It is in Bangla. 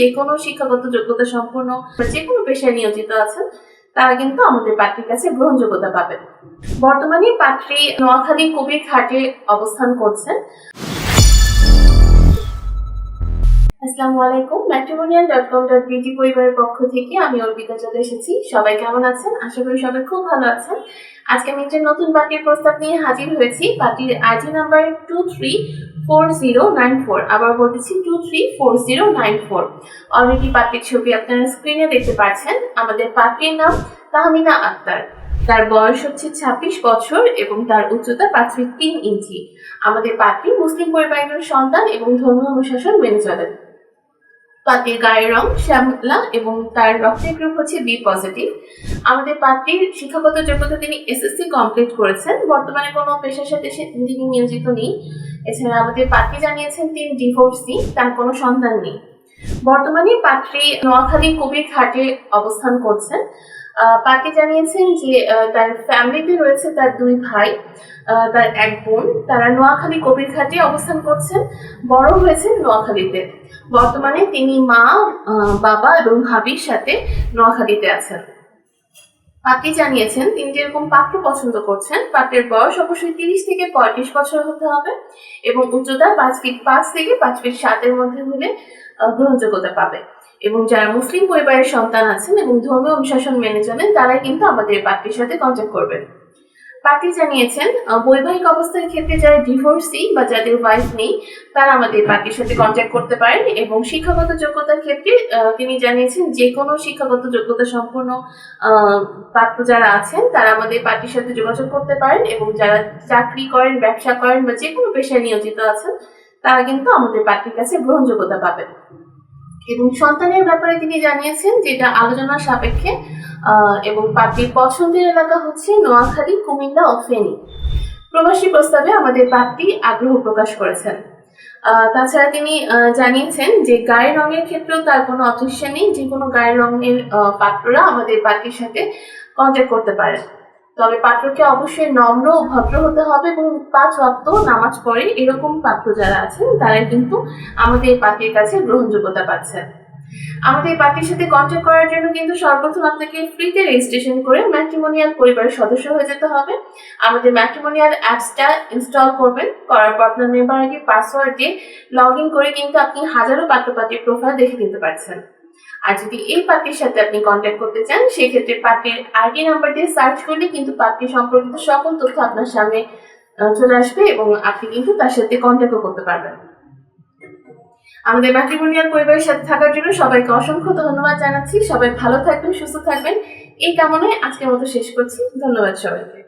যে কোনো শিক্ষাগত যোগ্যতা সম্পন্ন যে কোনো পেশায় নিয়োজিত আছেন, তারা কিন্তু আমাদের পাত্রীর কাছে গ্রহণযোগ্যতা পাবেন। বর্তমানে পাত্রী নোয়াখালী কবির ঘাটে অবস্থান করছেন। আসসালামু আলাইকুম ম্যাট্রিমোনিয়াল ডট কম ডট বিটি পরিবারের পক্ষ থেকে আমি অর্পিতা চলে এসেছি। সবাই কেমন আছেন? আশা করি সবাই খুব ভালো আছেন। আজকে আমি একটা নতুন পার্টির প্রস্তাব নিয়ে হাজির হয়েছি। পার্টির ID number two three four zero nine four আবার বলতেছি two three four zero nine four already পার্টির ছবি আপনারা স্ক্রিনে দেখতে পাচ্ছেন। আমাদের পার্টির নাম তাহমিনা আক্তার। তার বয়স হচ্ছে ছাব্বিশ বছর এবং তার উচ্চতা পাঁচ ফিট তিন ইঞ্চি। আমাদের পাত্রী মুসলিম পরিবারের সন্তান এবং ধর্মীয় অনুশাসন মেনে চলেন পাত্রীর গায়ের রং শ্যামলা এবং তার রক্তের গ্রুপ হচ্ছে বি পজিটিভ আমাদের পাত্রীর শিক্ষাগত যোগ্যতা তিনি এসএসসি কমপ্লিট করেছেন। বর্তমানে কোনো পেশার সাথে তিনি নিয়োজিত নেই। এছাড়া আমাদের পাত্রী জানিয়েছেন তিনি ডিভোর্সি তার কোনো সন্তান নেই। বর্তমানে পাত্রী নোয়াখালী কবির ঘাটে অবস্থান করছেন। পাত্রী জানিয়েছেন যে তার ফ্যামিলিতে রয়েছে তার দুই ভাই তার এক বোন। তারা নোয়াখালী কবির ঘাটে অবস্থান করছেন। বড় হয়েছেন নোয়াখালীতে। বর্তমানে তিনি মা বাবা এবং ভাবির সাথে নোয়াখালীতে আছেন। পাত্রী জানিয়েছেন, তিনি যেরকম পাত্র পছন্দ করছেন পাত্রের বয়স অবশ্যই তিরিশ থেকে পঁয়ত্রিশ বছর হতে হবে এবং উচ্চতা পাঁচ ফিট পাঁচ থেকে পাঁচ ফিট সাতের মধ্যে হলে গ্রহণযোগ্যতা পাবে। এবং যারা মুসলিম পরিবারের সন্তান আছেন এবং ধর্মীয় অনুশাসন মেনে চলেন তারাই কিন্তু আমাদের পাত্রীর সাথে কন্ট্যাক্ট করবেন। পার্টি জানিয়েছেন বৈবাহিক অবস্থার ক্ষেত্রে যারা ডিভোর্সি বা যাদের ওয়াইফ নেই তারা আমাদের পার্টির সাথে কন্ট্যাক্ট করতে পারেন এবং শিক্ষাগত যোগ্যতার ক্ষেত্রে তিনি জানিয়েছেন যে কোনো শিক্ষাগত যোগ্যতা আহ, পাত্র যারা আছেন তারা আমাদের পার্টির সাথে যোগাযোগ করতে পারেন এবং যারা চাকরি করেন ব্যবসা করেন বা যে কোনো পেশায় নিয়োজিত আছেন তারা কিন্তু আমাদের পার্টির কাছে গ্রহণযোগ্যতা পাবেন। এবং সন্তানের ব্যাপারে তিনি জানিয়েছেন যেটা আলোচনার সাপেক্ষে এবং পার্টির পছন্দের এলাকা হচ্ছে নোয়াখালী, কুমিল্লা ও ফেনী। প্রবাসী প্রস্তাবে আমাদের পার্টি আগ্রহ প্রকাশ করেছেন। তাছাড়া তিনি জানিয়েছেন যে গায়ের রঙের ক্ষেত্রেও তার কোনো অতিষ্ঠ নেই, যে কোনো গায়ের রঙের পাত্ররা আমাদের পার্টির সাথে কন্ট্যাক্ট করতে পারেন। তবে পাত্রকে অবশ্যই নম্র ও ভদ্র হতে হবে এবং পাঁচ ওয়াক্ত নামাজ পড়ে এরকম পাত্র যারা আছেন তারা কিন্তু আমাদের পার্টির কাছে গ্রহণযোগ্যতা পাচ্ছেন। আমাদের পার্টির সাথে কন্ট্যাক্ট করার জন্য কিন্তু সর্বপ্রথম আপনাকে ফ্রিতে রেজিস্ট্রেশন করে ম্যাট্রিমোনিয়াল পরিবারের সদস্য হয়ে যেতে হবে। আমাদের ম্যাট্রিমোনিয়াল অ্যাপসটা ইনস্টল করবেন, করার পর আপনার মেম্বার আইডি পাসওয়ার্ড দিয়ে লগ ইন করে কিন্তু আপনি হাজারো পাত্রপাত্রীর প্রোফাইল দেখে নিতে পারছেন। আর যদি এই পার্টির সাথে আপনি কন্ট্যাক্ট করতে চান, সেক্ষেত্রে পার্টির আইডি নাম্বার দিয়ে সার্চ করলে কিন্তু পার্টি সম্পর্কিত সকল তথ্য আপনার সামনে চলে আসবে এবং আপনি কিন্তু তার সাথে কন্ট্যাক্টও করতে পারবেন। আমাদের ম্যাট্রিমোনিয়াল পরিবারের সাথে থাকার জন্য সবাইকে অসংখ্য ধন্যবাদ জানাচ্ছি। সবাই ভালো থাকবেন, সুস্থ থাকবেন। এই কামনায় আজকের মতো শেষ করছি। ধন্যবাদ সবাইকে।